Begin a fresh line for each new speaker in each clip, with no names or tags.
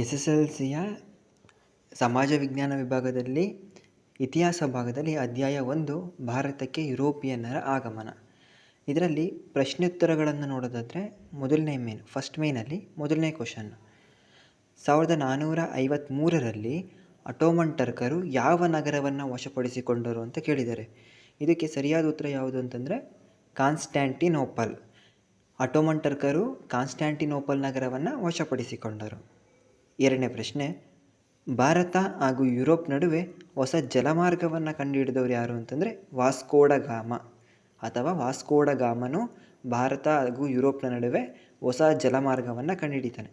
S S L ಸಿಯ ಸಮಾಜ ವಿಜ್ಞಾನ ವಿಭಾಗದಲ್ಲಿ ಇತಿಹಾಸ ಭಾಗದಲ್ಲಿ ಅಧ್ಯಾಯ ಒಂದು, ಭಾರತಕ್ಕೆ ಯುರೋಪಿಯನ್ನರ ಆಗಮನ. ಇದರಲ್ಲಿ ಪ್ರಶ್ನೋತ್ತರಗಳನ್ನು ನೋಡೋದಾದರೆ ಮೊದಲನೇ ಮೇನ್ ಫಸ್ಟ್ ಮೇನಲ್ಲಿ ಮೊದಲನೇ ಕ್ವಶನ್ ಸಾವಿರದ ನಾನ್ನೂರ ಐವತ್ತ್ಮೂರರಲ್ಲಿ ಅಟೋಮನ್ ಟರ್ಕರು ಯಾವ ನಗರವನ್ನು ವಶಪಡಿಸಿಕೊಂಡರು ಅಂತ ಕೇಳಿದ್ದಾರೆ. ಇದಕ್ಕೆ ಸರಿಯಾದ ಉತ್ತರ ಯಾವುದು ಅಂತಂದರೆ ಕಾನ್ಸ್ಟ್ಯಾಂಟಿನೋಪಲ್ ಅಟೋಮನ್ ಟರ್ಕರು ಕಾನ್ಸ್ಟ್ಯಾಂಟಿನೋಪಲ್ ನಗರವನ್ನು ವಶಪಡಿಸಿಕೊಂಡರು. ಎರಡನೇ ಪ್ರಶ್ನೆ, ಭಾರತ ಹಾಗೂ ಯುರೋಪ್ ನಡುವೆ ಹೊಸ ಜಲಮಾರ್ಗವನ್ನು ಕಂಡುಹಿಡಿದವರು ಯಾರು ಅಂತಂದರೆ ವಾಸ್ಕೋಡ ಗಾಮ. ಅಥವಾ ವಾಸ್ಕೋಡ ಗಾಮನು ಭಾರತ ಹಾಗೂ ಯುರೋಪ್ನ ನಡುವೆ ಹೊಸ ಜಲಮಾರ್ಗವನ್ನು ಕಂಡುಹಿಡಿತಾನೆ.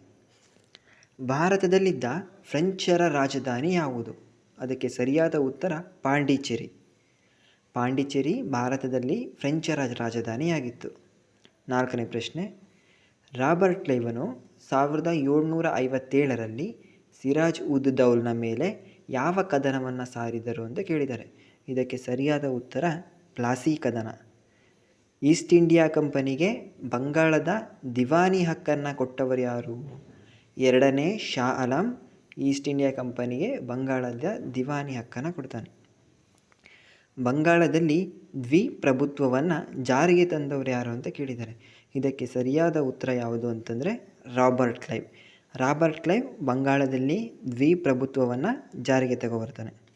ಭಾರತದಲ್ಲಿದ್ದ ಫ್ರೆಂಚರ ರಾಜಧಾನಿ ಯಾವುದು? ಅದಕ್ಕೆ ಸರಿಯಾದ ಉತ್ತರ ಪಾಂಡಿಚೇರಿ. ಪಾಂಡಿಚೇರಿ ಭಾರತದಲ್ಲಿ ಫ್ರೆಂಚರ ರಾಜಧಾನಿಯಾಗಿತ್ತು. ನಾಲ್ಕನೇ ಪ್ರಶ್ನೆ ರಾಬರ್ಟ್ ಕ್ಲೈವನು ಸಾವಿರದ ಏಳ್ನೂರ ಐವತ್ತೇಳರಲ್ಲಿ ಸಿರಾಜ್ ಉದ್ ದೌಲ್ನ ಮೇಲೆ ಯಾವ ಕದನವನ್ನು ಸಾರಿದರು ಅಂತ ಕೇಳಿದ್ದಾರೆ. ಇದಕ್ಕೆ ಸರಿಯಾದ ಉತ್ತರ ಪ್ಲಾಸಿ ಕದನ. ಈಸ್ಟ್ ಇಂಡಿಯಾ ಕಂಪನಿಗೆ ಬಂಗಾಳದ ದಿವಾನಿ ಹಕ್ಕನ್ನು ಕೊಟ್ಟವರು ಯಾರು? ಎರಡನೇ ಶಾ ಆಲಂ ಈಸ್ಟ್ ಇಂಡಿಯಾ ಕಂಪನಿಗೆ ಬಂಗಾಳದ ದಿವಾನಿ ಹಕ್ಕನ್ನು ಕೊಡ್ತಾನೆ. ಬಂಗಾಳದಲ್ಲಿ ದ್ವಿಪ್ರಭುತ್ವವನ್ನು ಜಾರಿಗೆ ತಂದವರು ಯಾರು ಅಂತ ಕೇಳಿದ್ದಾರೆ. ಇದಕ್ಕೆ ಸರಿಯಾದ ಉತ್ತರ ಯಾವುದು ಅಂತಂದರೆ ರಾಬರ್ಟ್ ಕ್ಲೈವ್. ರಾಬರ್ಟ್ ಕ್ಲೈವ್ ಬಂಗಾಳದಲ್ಲಿ ದ್ವಿಪ್ರಭುತ್ವವನ್ನು ಜಾರಿಗೆ ತಗೊಬರ್ತಾನೆ